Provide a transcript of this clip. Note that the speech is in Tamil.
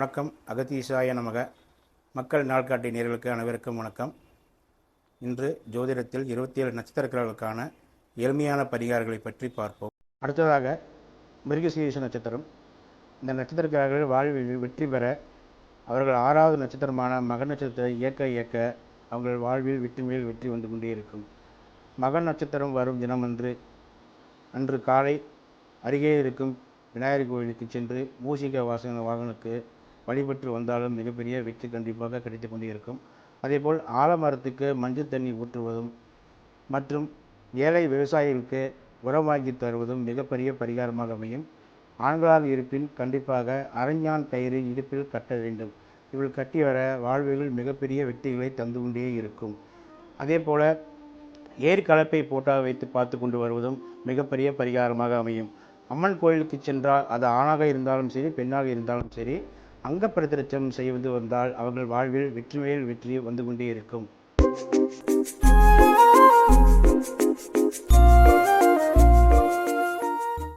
வணக்கம். அகத்தீசாய நமக. மக்கள் நாள்காட்டி நேர்களுக்கு அனைவருக்கும் வணக்கம். இன்று ஜோதிடத்தில் இருபத்தி ஏழு நட்சத்திரக்காரர்களுக்கான எளிமையான பரிகாரங்களை பற்றி பார்ப்போம். அடுத்ததாக மிருகசீரிஷ நட்சத்திரம். இந்த நட்சத்திரக்காரர்கள் வாழ்வில் வெற்றி பெற அவர்கள் ஆறாவது நட்சத்திரமான மக நட்சத்திரத்தை இயக்க இயக்க அவர்கள் வாழ்வில் வெற்றி மேல் வெற்றி வந்து கொண்டே இருக்கும். மக நட்சத்திரம் வரும் தினமன்று அன்று காலை அருகே இருக்கும் விநாயகர் கோவிலுக்கு சென்று மூசிக வாசன வாகனுக்கு வழிபட்டு வந்தாலும் மிகப்பெரிய வெற்றி கண்டிப்பாக கிடைத்து கொண்டே இருக்கும் அதேபோல் ஆலமரத்துக்கு மஞ்சள் தண்ணி ஊற்றுவதும் மற்றும் ஏழை விவசாயிகளுக்கு உரம் வாங்கி தருவதும் மிகப்பெரிய பரிகாரமாக அமையும். ஆண்களாக இருப்பின் கண்டிப்பாக அரஞ்சான் கயிறு இடுப்பில் கட்ட வேண்டும். இவள் கட்டி வர வாழ்வுகள் மிகப்பெரிய வெற்றிகளை தந்து கொண்டே இருக்கும். அதே போல் ஏர் கலப்பை போட்டாக வைத்து பார்த்து கொண்டு வருவதும் மிகப்பெரிய பரிகாரமாக அமையும். அம்மன் கோயிலுக்கு சென்றால் அது ஆணாக இருந்தாலும் சரி பெண்ணாக இருந்தாலும் சரி அங்க அங்கப்பிரதிரட்சம் செய்வது வந்தால் அவர்கள் வாழ்வில் வெற்றி மேல் வெற்றி வந்து கொண்டே இருக்கும்.